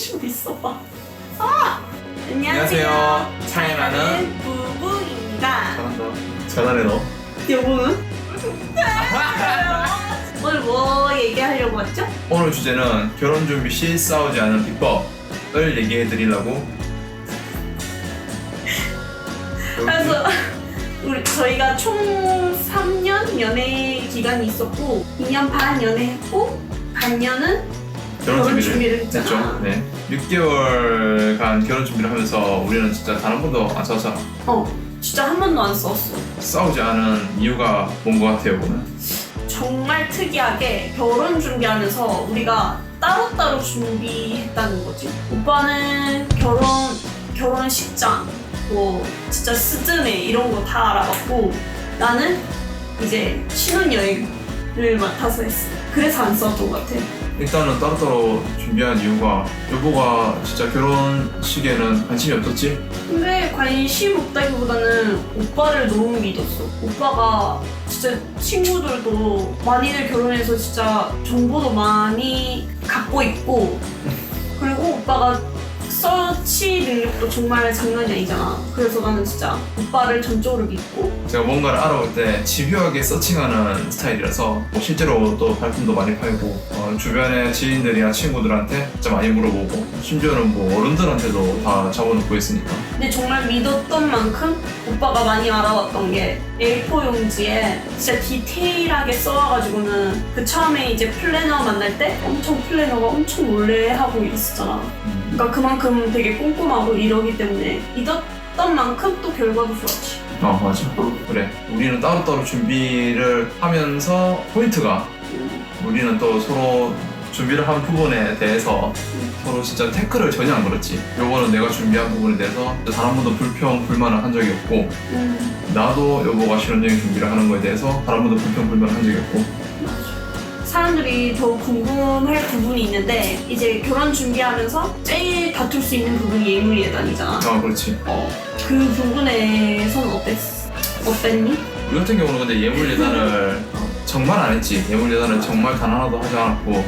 좀 있어봐. 아! 안녕하세요. 차이 나는 부부입니다. 잘한다. 잘하네 너. 여보는? 오늘 뭐 얘기하려고 왔죠? 오늘 주제는 결혼 준비 시 싸우지 않은 비법을 얘기해 드리려고. 그래서 우리 저희가 총 3년 연애 기간이 있었고 2년 반 연애했고 반년은 결혼 준비를, 준비를 했잖아. 했죠. 네. 6개월간 결혼 준비를 하면서 우리는 진짜 단 한 번도 안 싸웠잖아. 어 진짜 한 번도 안 썼어. 싸우지 않은 이유가 뭔 것 같아요, 오늘? 정말 특이하게 결혼 준비하면서 우리가 따로따로 준비했다는 거지. 오빠는 결혼 결혼식장 뭐 진짜 스드메 이런 거 다 알아봤고 나는 이제 신혼여행을 맡아서 했어. 그래서 안 썼던 것 같아. 일단은 따로따로 준비한 이유가 여보가 진짜 결혼식에는 관심이 없었지? 근데 관심 없다기보다는 오빠를 너무 믿었어. 오빠가 진짜 친구들도 많이들 결혼해서 진짜 정보도 많이 갖고 있고 그리고 오빠가 서치 능력도 정말 장난이 아니잖아. 그래서 나는 진짜 오빠를 전적으로 믿고 제가 뭔가를 알아볼 때 집요하게 서칭하는 스타일이라서 뭐 실제로 또 발품도 많이 팔고 어, 주변의 지인들이나 친구들한테 진짜 많이 물어보고 심지어는 뭐 어른들한테도 다 잡아놓고 있으니까 근데 정말 믿었던 만큼 오빠가 많이 알아왔던 게 A4 용지에 진짜 디테일하게 써와가지고는 그 처음에 이제 플래너 만날 때 엄청 플래너가 엄청 놀래하고 있었잖아. 그러니까 그만큼 되게 꼼꼼하고 이러기 때문에 믿었던 만큼 또 결과도 좋았지. 어 맞아 그래 우리는 따로따로 준비를 하면서 포인트가 우리는 또 서로 준비를 한 부분에 대해서 서로 진짜 태클을 전혀 안 걸었지. 요거는 내가 준비한 부분에 대해서 단 한 번도 불평 불만을 한 적이 없고 음, 나도 여보가 신혼여행 준비를 하는 거에 대해서 단 한 번도 불평 불만을 한 적이 없고. 사람들이 더 궁금할 부분이 있는데 이제 결혼 준비하면서 제일 다툴 수 있는 부분이 예물 예단이잖아. 아 그렇지. 어, 그 부분에선 어땠, 어땠니? 우리 같은 경우는 근데 예물 예단을 정말 안 했지 예물 예단을 정말 단 하나도 하지 않았고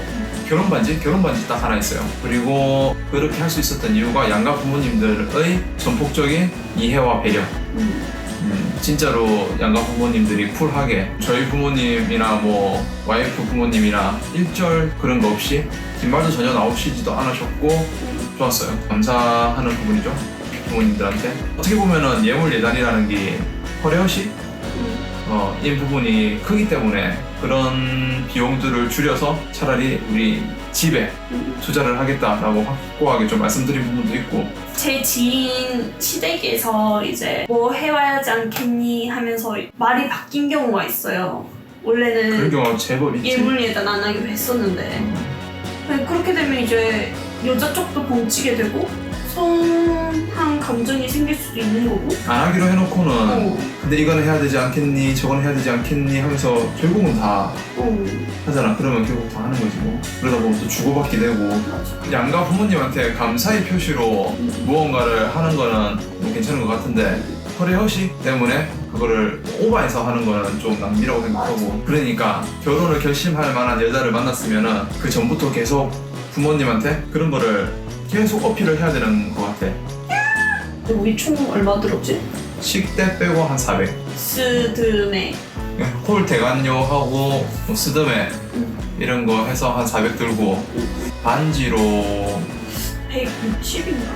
결혼 반지 결혼 반지 딱 하나 있어요 그리고 그렇게 할 수 있었던 이유가 양가 부모님들의 전폭적인 이해와 배려 음. 음, 진짜로 양가 부모님들이 쿨하게 저희 부모님이나 뭐 와이프 부모님이나 일절 그런 거 없이 뒷말도 전혀 나오시지도 않으셨고 좋았어요 감사하는 부분이죠 부모님들한테 어떻게 보면은 예물 예단이라는 게 허례허식 음. 어, 이 부분이 크기 때문에 그런 비용들을 줄여서 차라리 우리 집에 음. 투자를 하겠다라고 확고하게 좀 말씀드린 부분도 있고 제 지인 시댁에서 이제 뭐 해와야지 않겠니 하면서 말이 바뀐 경우가 있어요. 그런 원래는 경우가 제법 있지 예물 예단 안 하기로 했었는데 네, 그렇게 되면 이제 여자 쪽도 봉치게 되고 서운한 감정이 생길 수도 있는 거고. 안 하기로 해놓고는 어, 근데 이거는 해야 되지 않겠니? 저건 해야 되지 않겠니? 하면서 결국은 다 어, 하잖아. 그러면 결국 다 하는 거지 뭐. 그러다 보면 또 주고받게 되고. 맞아. 양가 부모님한테 감사의 표시로 무언가를 하는 거는 뭐 괜찮은 것 같은데 허례허식 때문에 그거를 오바해서 하는 거는 좀 낭비라고 생각하고. 그러니까 결혼을 결심할 만한 여자를 만났으면은 그 전부터 계속 부모님한테 그런 거를 계속 어필을 해야 되는 것 같아 근데 우리 총 얼마 들었지? 식대 빼고 한 400. 스드메. 홀 대관료 하고 뭐 스드메 음. 이런 거 해서 한 400 들고 반지로 160인가?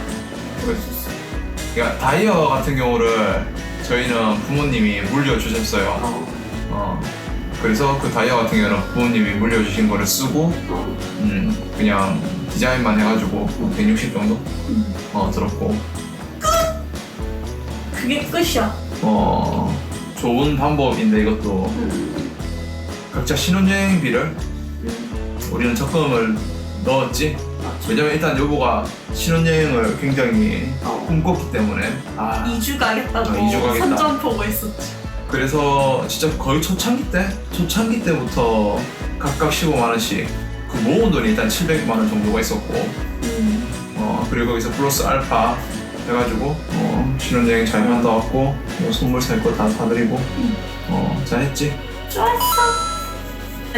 그러니까 다이어 같은 경우를 저희는 부모님이 물려주셨어요. 어, 어. 그래서 그 다이어 같은 경우는 부모님이 물려주신 거를 쓰고 어. 음, 그냥 디자인만 해가지고 160 정도 음. 어, 들었고 그게 끝이야. 어, 좋은 방법인데 이것도 음. 각자 신혼여행비를 음. 우리는 적금을 넣었지. 왜냐면 일단 여보가 신혼여행을 굉장히 어. 꿈꿨기 때문에 아 2주 가겠다고 아, 이주 가겠다. 선전포고 했었지. 그래서 진짜 거의 초창기 때 초창기 때부터 각각 15만 원씩 그 모은 돈이 일단 700만 원 정도가 있었고 음. 어 그리고 거기서 플러스 알파 해가지고 어, 신혼여행 잘 갔다 왔고 뭐 선물 살 거 다 사드리고 음. 어 잘했지 좋았어.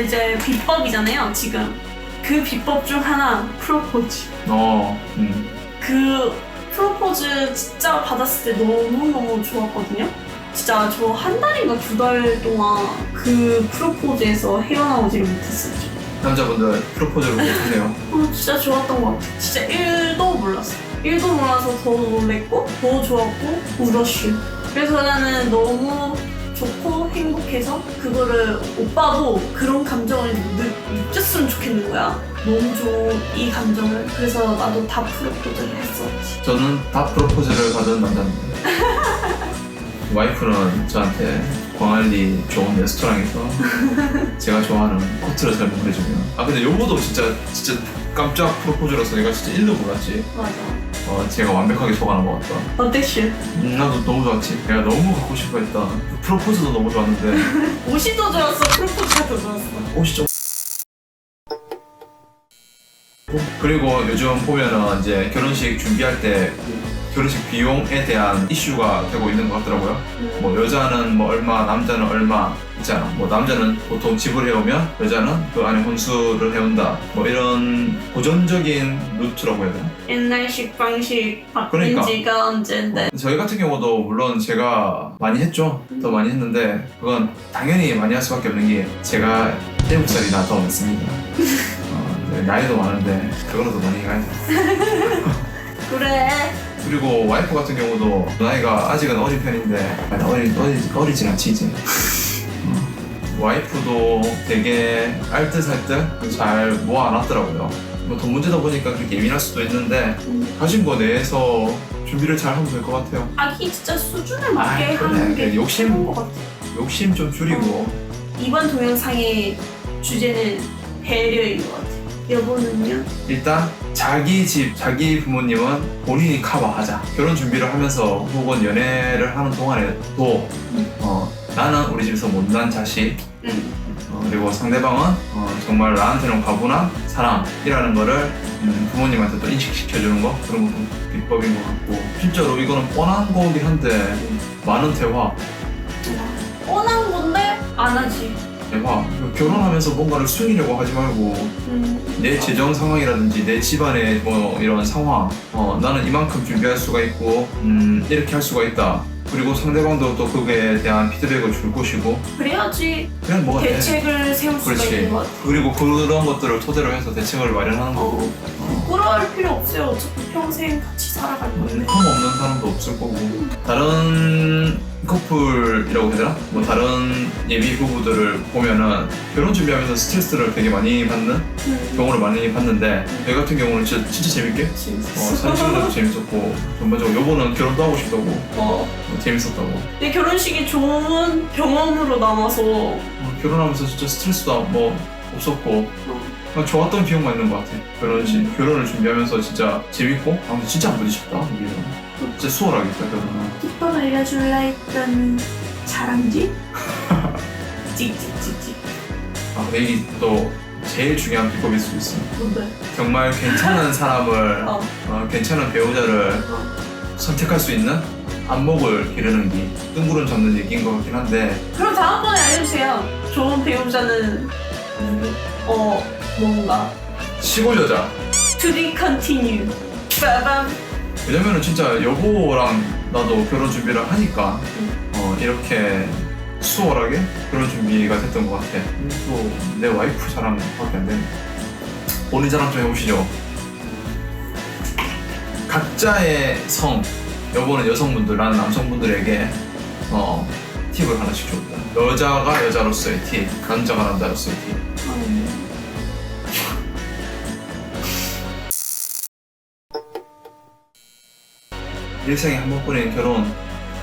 이제 비법이잖아요, 지금. 그 비법 중 하나 프로포즈. 어, 음. 그 프로포즈 진짜 받았을 때 너무너무 좋았거든요. 진짜 저 한 달인가 두 달 동안 그 프로포즈에서 헤어나오지를 못했어요. 남자분들 프로포즈를 못했네요. 어, 진짜 좋았던 것 같아. 진짜 1도 몰랐어. 1도 몰라서 더 놀랬고, 더 좋았고, 울었슈. 그래서 나는 너무 좋고 행복해서 그거를 오빠도 그런 감정을 느, 느꼈으면 좋겠는 거야. 너무 좋은 이 감정을. 그래서 나도 다 프로포즈를 했었지. 저는 다 프로포즈를 받은 남자입니다. 와이프는 저한테 광안리 좋은 레스토랑에서 제가 좋아하는 코트를 설명해주면 아 근데 요거도 진짜 진짜 깜짝 프로포즈라서 내가 진짜 일도 몰랐지 맞아. 어, 제가 완벽하게 속아는 것 같다 어땠슈? 음, 나도 너무 좋았지 내가 너무 갖고 싶어 했다 프로포즈도 너무 좋았는데 옷이 더 좋았어? 프로포즈가 더 좋았어? 옷이 좀 그리고 요즘 보면은 이제 결혼식 준비할 때 결혼식 비용에 대한 이슈가 되고 있는 것 같더라고요. 뭐 여자는 뭐 얼마, 남자는 얼마 있잖아. 뭐 남자는 보통 지불해오면 여자는 그 안에 혼수를 해온다. 뭐 이런 고전적인 루트라고 해야 되나? 옛날식 방식 바뀐 그러니까. 지가 언젠데. 저희 같은 경우도 물론 제가 많이 했죠. 더 많이 했는데 그건 당연히 많이 할 수밖에 없는 게 제가 7살이나 더 많습니다. 어, 네, 나이도 많은데 그거라도 많이 가야 돼. 그래. 그리고 와이프 같은 경우도 나이가 아직은 어린 편인데 어리, 어리, 어리진 않지 이제 어. 와이프도 되게 알뜰살뜰 잘 모아놨더라고요 뭐 돈 문제다 보니까 그렇게 예민할 수도 있는데 음. 가진 거 내에서 준비를 잘 하면 될 것 같아요 자기 진짜 수준에 맞게 아이, 그래. 하는 게 그래, 욕심. 좋은 것 같아. 욕심 좀 줄이고 이번 동영상의 주제는 배려인 것 같아. 여보는요? 일단 자기 집, 자기 부모님은 본인이 커버하자. 결혼 준비를 하면서 혹은 연애를 하는 동안에도 어, 나는 우리 집에서 못난 자식 응. 어, 그리고 상대방은 어, 정말 나한테는 과분한 사랑이라는 거를 음, 부모님한테 또 인식시켜주는 거? 그런 것도 비법인 것 같고. 실제로 이거는 뻔한 거긴 한데 많은 대화. 뻔한 건데 안 하지. 대화. 결혼하면서 뭔가를 숨기려고 하지 말고 음. 내 재정 상황이라든지 내 집안의 뭐 이런 상황 어, 나는 이만큼 준비할 수가 있고 음, 이렇게 할 수가 있다 그리고 상대방도 또 그거에 대한 피드백을 줄 것이고 그래야지 그냥 뭐가 돼 대책을 세울 수가 그렇지 있는 것 같아. 그리고 그런 것들을 토대로 해서 대책을 마련하는 거고 어. 부끄러울 필요 없어요. 어차피 평생 살아갈 건데. 흠 없는 사람도 없을 거고 다른 커플이라고 해야 되나? 뭐 다른 예비 부부들을 보면은 결혼 준비하면서 스트레스를 되게 많이 받는 음. 경우를 많이 봤는데 저희 같은 경우는 진짜, 진짜 재밌게 어, 사진 찍는 것도 재밌었고 전반적으로 여보는 결혼도 하고 싶다고 어. 어, 재밌었다고 내 결혼식이 좋은 경험으로 남아서 어, 결혼하면서 진짜 스트레스도 뭐 없었고 어. 그냥 좋았던 기억만 있는 것 같아 결혼식 음. 결혼을 준비하면서 진짜 재밌고 아 근데 진짜 안 부딪혔다 이게 진짜 수월하겠다 결혼은 뒷밥 알려줄라 했더니 자랑지? 찍찍찍찍 아 근데 이게 또 제일 중요한 비법일 수 있어 뭔데? 정말 괜찮은 사람을 어. 어, 괜찮은 배우자를 어. 선택할 수 있는 안목을 기르는 게 뜬구름 잡는 얘기인 것 같긴 한데 그럼 다음번에 알려주세요 좋은 배우자는 어 뭔가 시골 여자 To be continue 빠밤 왜냐면은 진짜 여보랑 나도 결혼 준비를 하니까 음. 어, 이렇게 수월하게 결혼 준비가 됐던 것 같아. 또 내 와이프 자랑밖에 안 되네. 본인 자랑 좀 해보시죠. 각자의 성, 여보는 여성분들, 나는 남성분들에게 어, 팁을 하나씩 줍니다. 여자가 여자로서의 팁, 남자가 남자로서의 팁. 일생에 한 번뿐인 결혼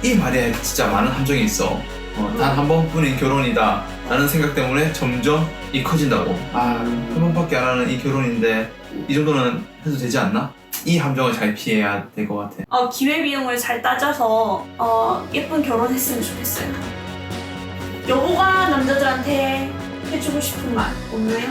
이 말에 진짜 많은 함정이 있어. 어, 단 한 번뿐인 결혼이다. 라는 생각 때문에 점점 이 커진다고. 아한 번밖에 안 하는 이 결혼인데 이 정도는 해도 되지 않나? 이 함정을 잘 피해야 될 것 같아. 어, 기회 비용을 잘 따져서 어, 예쁜 결혼했으면 좋겠어요. 여보가 남자들한테 해주고 싶은 말 없나요?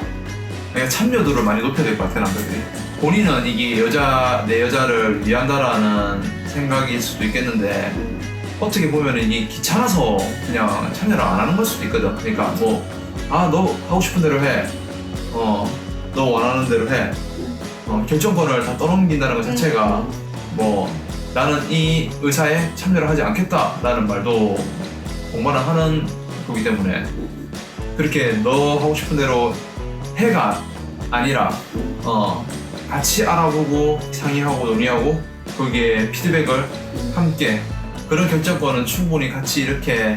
그러니까 참여도를 많이 높여야 될 것 같아 남자들이 본인은 이게 여자 내 여자를 위한다라는 생각일 수도 있겠는데 음. 어떻게 보면 이게 귀찮아서 그냥 참여를 안 하는 걸 수도 있거든. 그러니까 뭐, 아, 너 하고 싶은 대로 해. 어, 너 원하는 대로 해. 어, 결정권을 다 떠넘긴다는 것 자체가 음. 뭐 나는 이 의사에 참여를 하지 않겠다라는 말도 공부를 하는 거기 때문에 그렇게 너 하고 싶은 대로 해가 아니라 어, 같이 알아보고 상의하고 논의하고 거기에 피드백을 함께 그런 결정권은 충분히 같이 이렇게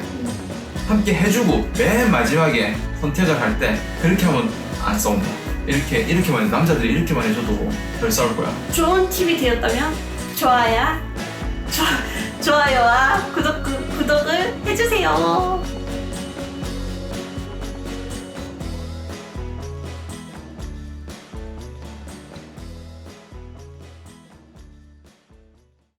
함께 해주고 맨 마지막에 선택을 할 때 그렇게 하면 안 싸운다 이렇게 이렇게만 해 남자들이 이렇게만 해줘도 덜 싸울 거야 좋은 팁이 되었다면 좋아요, 좋 좋아요와 구독 구독을 해주세요.